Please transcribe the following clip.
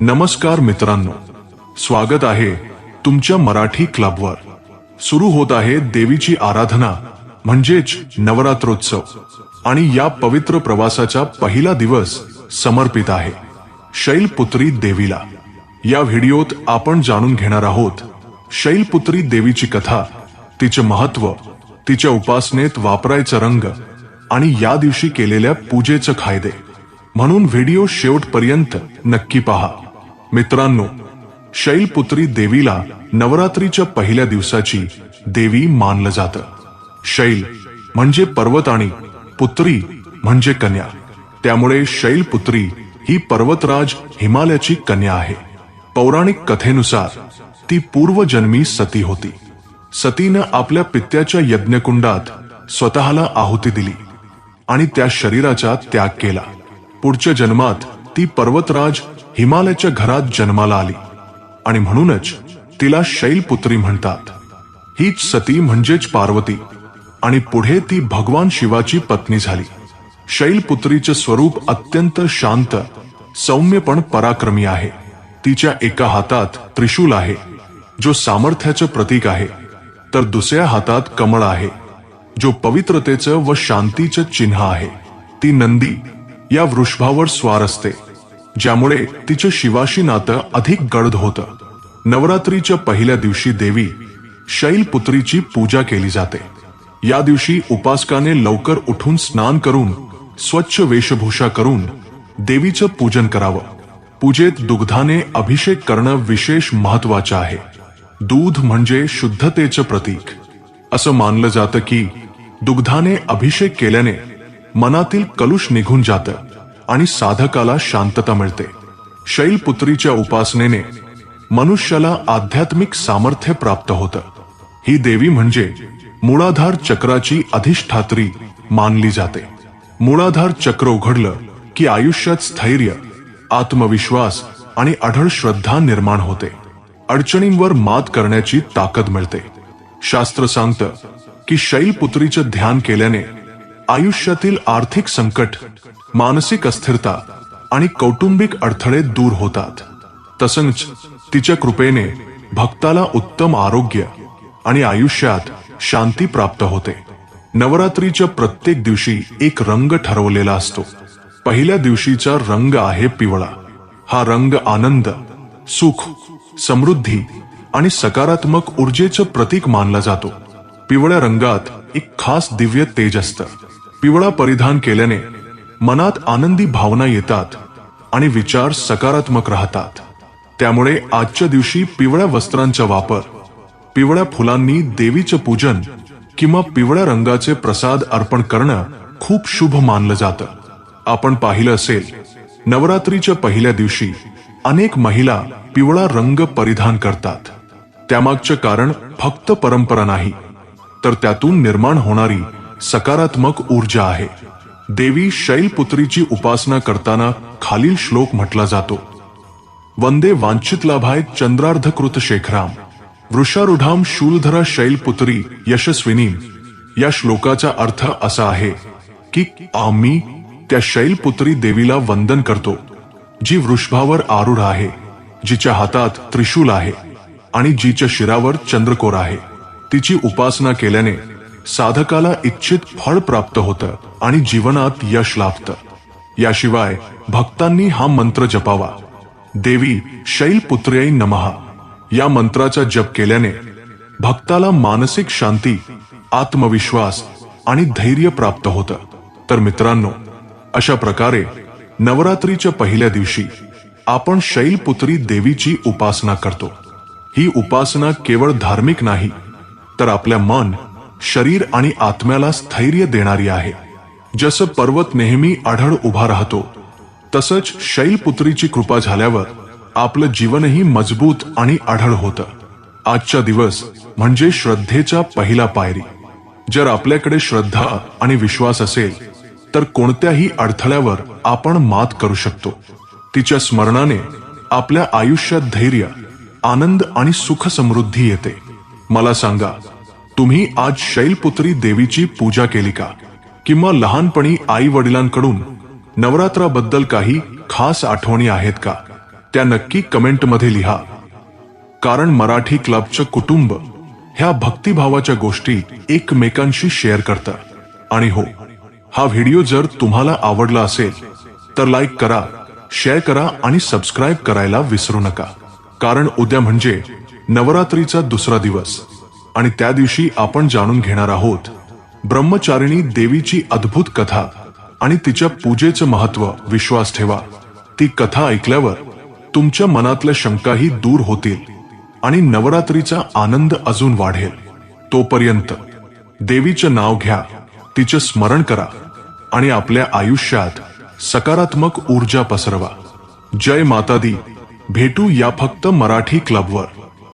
नमस्कार मित्रांनो स्वागत आहे तुमच्या मराठी क्लबवर. सुरू होत आहे देवीची आराधना म्हणजेच नवरात्रोत्सव. आणि या पवित्र प्रवासाचा पहिला दिवस समर्पित आहे. शैलपुत्री देवीला. या व्हिडिओत आपण जाणून घेणार आहोत शैलपुत्री देवीची कथा तिचे महत्त्व तिच्या उपासनेत वापरायचा रंग आणि या दिवशी केलेल्या पूजेचं फायदे म्हणून व्हिडिओ शेवटपर्यंत नक्की पहा. मित्रांनो शैलपुत्री देवीला नवरात्रीच्या पहिल्या दिवसाची देवी मानलं जातं. शैल म्हणजे पर्वत आणि पुत्री म्हणजे कन्या. त्यामुळे शैलपुत्री ही पर्वतराज हिमालयाची कन्या आहे. पौराणिक कथेनुसार ती पूर्वजन्मी सती होती. सतीनं आपल्या पित्याच्या यज्ञकुंडात स्वतःला आहुती दिली आणि त्या शरीराचा त्याग केला. पुढच्या जन्मात ती पर्वतराज हिमालयाच्या घरात जन्माला आली. आणि म्हणूनच तिला शैलपुत्री म्हणतात. हीच सती म्हणजेच पार्वती. आणि पुढे ती भगवान शिवाची पत्नी झाली. शैलपुत्रीचे स्वरूप अत्यंत शांत सौम्य पण पराक्रमी आहे. तिच्या एका हातात त्रिशूल आहे जो सामर्थ्याचं प्रतीक आहे. तर दुसऱ्या हातात कमळ आहे जो पवित्रतेचं व शांतीचं चिन्ह आहे. ती नंदी या वृषभावर स्वार असते. ज्यामुळे तिचं शिवाशी नातं अधिक गडद होतं. नवरात्रीच्या पहिल्या दिवशी देवी शैलपुत्रीची पूजा केली जाते. या दिवशी उपासकाने लवकर उठून स्नान करून स्वच्छ वेशभूषा करून देवीचं पूजन करावं. पूजेत दुग्धाने अभिषेक करणं विशेष महत्वाचं आहे. दूध म्हणजे शुद्धतेचं प्रतीक. असं मानलं जातं की दुग्धाने अभिषेक केल्याने मनातील कलुष निघून जातं. आणि साधकाला शांतता मिळते. शैलपुत्रीच्या उपासनेने मनुष्याला आध्यात्मिक सामर्थ्य प्राप्त होतं. ही देवी म्हणजे मुळाधार चक्राची अधिष्ठात्री मानली जाते. मुळाधार चक्र उघडलं की आयुष्यात स्थैर्य आत्मविश्वास आणि अढळ श्रद्धा निर्माण होते. अडचणींवर मात करण्याची ताकद मिळते. शास्त्र सांगतं की शैलपुत्रीचं ध्यान केल्याने आयुष्यातील आर्थिक संकट मानसिक अस्थिरता आणि कौटुंबिक अडथळे दूर होतात. तसंच तिच्या कृपेने भक्ताला उत्तम आरोग्य आणि आयुष्यात शांती प्राप्त होते. नवरात्रीच्या प्रत्येक दिवशी एक रंग ठरवलेला असतो. पहिल्या दिवशीचा रंग आहे पिवळा. हा रंग आनंद सुख समृद्धी आणि सकारात्मक ऊर्जेचं प्रतीक मानला जातो. पिवळ्या रंगात एक खास दिव्य तेज असतं. पिवळा परिधान केल्याने मनात आनंदी भावना येतात आणि विचार सकारात्मक राहतात. त्यामुळे आजच्या दिवशी पिवळ्या वस्त्रांचा वापर पिवळ्या फुलांनी देवीचं पूजन किंवा पिवळ्या रंगाचे प्रसाद अर्पण करणं खूप शुभ मानलं जातं. आपण पाहिलं असेल नवरात्रीच्या पहिल्या दिवशी अनेक महिला पिवळा रंग परिधान करतात. त्यामागचं कारण फक्त परंपरा नाही तर त्यातून निर्माण होणारी सकारात्मक ऊर्जा आहे. देवी शैलपुत्रीची उपासना करताना खालील श्लोक म्हटला जातो. वंदे वांछित लाभाय चंद्रार्धकृत शेखराम. वृषारूढाम शूलधरा शैलपुत्री यशस्विनी. या श्लोकाचा अर्थ असा आहे की आम्ही त्या शैलपुत्री देवीला वंदन करतो जी वृषभावर आरूढ आहे जिच्या हातात त्रिशूल आहे आणि जिच्या शिरावर चंद्रकोर आहे. तिची उपासना केल्याने साधकाला इच्छित फळ प्राप्त होतं आणि जीवनात यश लाभतं. याशिवाय भक्तांनी हा मंत्र जपावा. देवी शैलपुत्र्यै नमहा या मंत्राचा जप केल्याने भक्ताला मानसिक शांती आत्मविश्वास आणि धैर्य प्राप्त होतं. तर मित्रांनो अशा प्रकारे नवरात्रीच्या पहिल्या दिवशी आपण शैलपुत्री देवीची उपासना करतो. ही उपासना केवळ धार्मिक नाही तर आपल्या मन शरीर आणि आत्म्याला स्थैर्य देणारी आहे. जसं पर्वत नेहमी आढळ उभा राहतो तसंच शैलपुत्रीची कृपा झाल्यावर आपलं जीवनही मजबूत आणि आढळ होतं. आजचा दिवस म्हणजे श्रद्धेचा पहिला पायरी. जर आपल्याकडे श्रद्धा आणि विश्वास असेल तर कोणत्याही अडथळ्यावर आपण मात करू शकतो. तिच्या स्मरणाने आपल्या आयुष्यात धैर्य आनंद आणि सुख समृद्धी येते. मला सांगा तुम्ही आज शैलपुत्री देवीची पूजा केली का? किंवा लहानपणी आई वडिलांकडून नवरात्राबद्दल काही खास आठवणी आहेत का? त्या नक्की कमेंटमध्ये लिहा. कारण मराठी क्लबचं कुटुंब ह्या भक्तिभावाच्या गोष्टी एकमेकांशी शेअर करतात आणि हो हा व्हिडिओ जर तुम्हाला आवडला असेल तर लाईक करा शेअर करा आणि सबस्क्राईब करायला विसरू नका. कारण उद्या म्हणजे नवरात्रीचा दुसरा दिवस. आणि त्या दिवशी आपण जाणून घेणार आहोत ब्रह्मचारिणी देवीची अद्भुत कथा आणि तिच्या पूजेचं महत्त्व. विश्वास ठेवा. ती कथा ऐकल्यावर तुमच्या मनातल्या शंकाही दूर होतील आणि नवरात्रीचा आनंद अजून वाढेल. तोपर्यंत देवीचं नाव घ्या तिचं स्मरण करा आणि आपल्या आयुष्यात सकारात्मक ऊर्जा पसरवा. जय माता दी भेटू या फक्त मराठी क्लबवर.